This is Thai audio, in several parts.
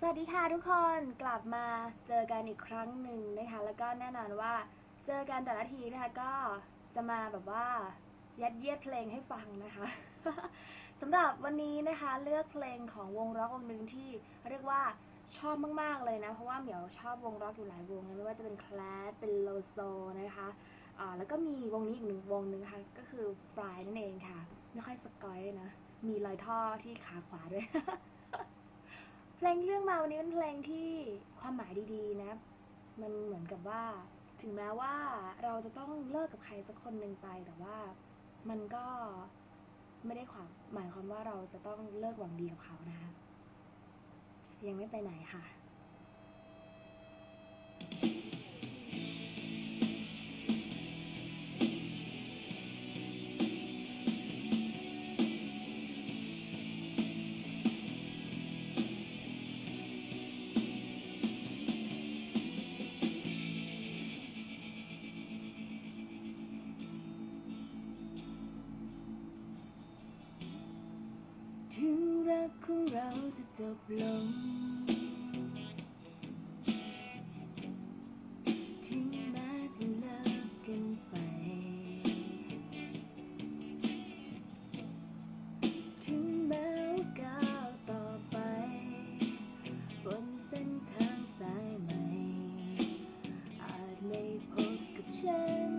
สวัสดีค่ะทุกคนกลับมาเจอกันอีกครั้งหนึ่งนะคะแล้วก็แน่นอนว่าเจอกันแต่ละทีนะคะก็จะมาแบบว่ายัดเยียดเพลงให้ฟังนะคะสำหรับวันนี้นะคะเลือกเพลงของวงร็อกวงหนึ่งที่เรียกว่าชอบมากๆเลยนะ เพราะว่าเหมียวชอบวงร็อกอยู่หลายวงไม่ว่าจะเป็นแคลสเป็นโลโซนะคะแล้วก็มีวงนี้อีกหนึ่งวงหนึ่งค่ะก็คือฟรายนั่นเองค่ะ ไม่ค่อยสกอยนะมีรอยท่อที่ขาขวาด้วย ลงเรื่องมาวันนี้เป็นเพลงที่ความหมายดีๆนะ มันเหมือนกับว่า ถึงแม้ว่าเราจะต้องเลิกกับใครสักคนหนึ่งไป แต่ว่ามันก็ไม่ได้ความหมายความว่าเราจะต้องเลิกหวังดีกับเขานะคะยังไม่ไปไหนค่ะ ของเราจะจบลง ถึงแม้จะเลิกกันไป ถึงแม้ว่าก้าวต่อไป บนเส้นทางสายใหม่ อาจไม่พบกับฉัน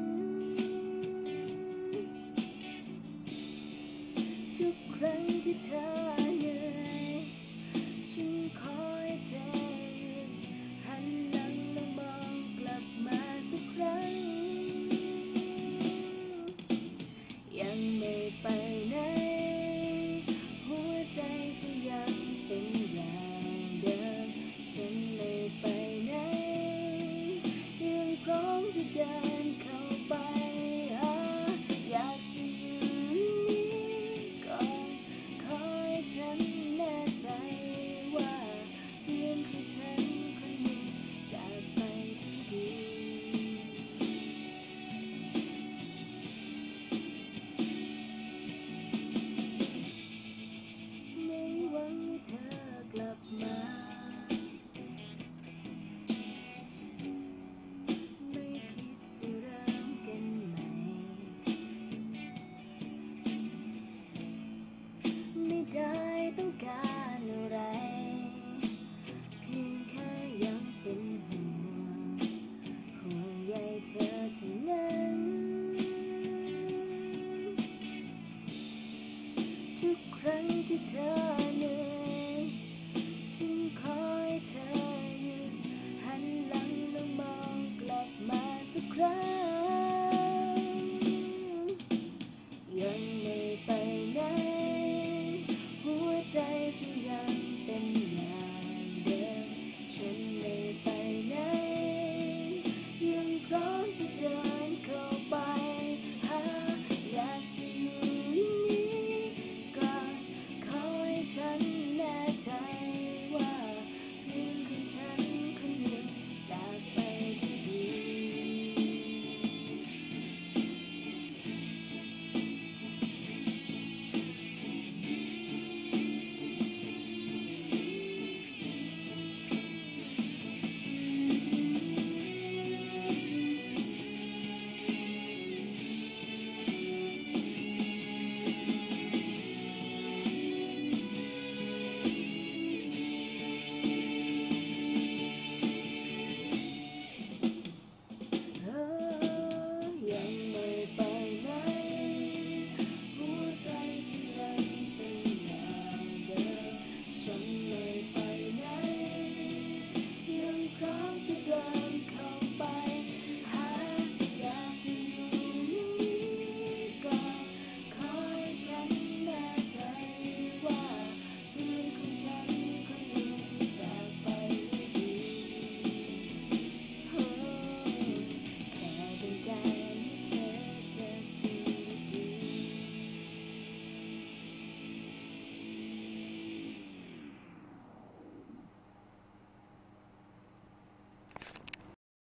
ทุกครั้งที่เธอ ต้องการอะไร เพียงแค่ยังเป็นห่วงห่วงใยเธอเท่านั้น ทุกครั้งที่เธอ ฉันแน่ใจว่าเพียงคือฉัน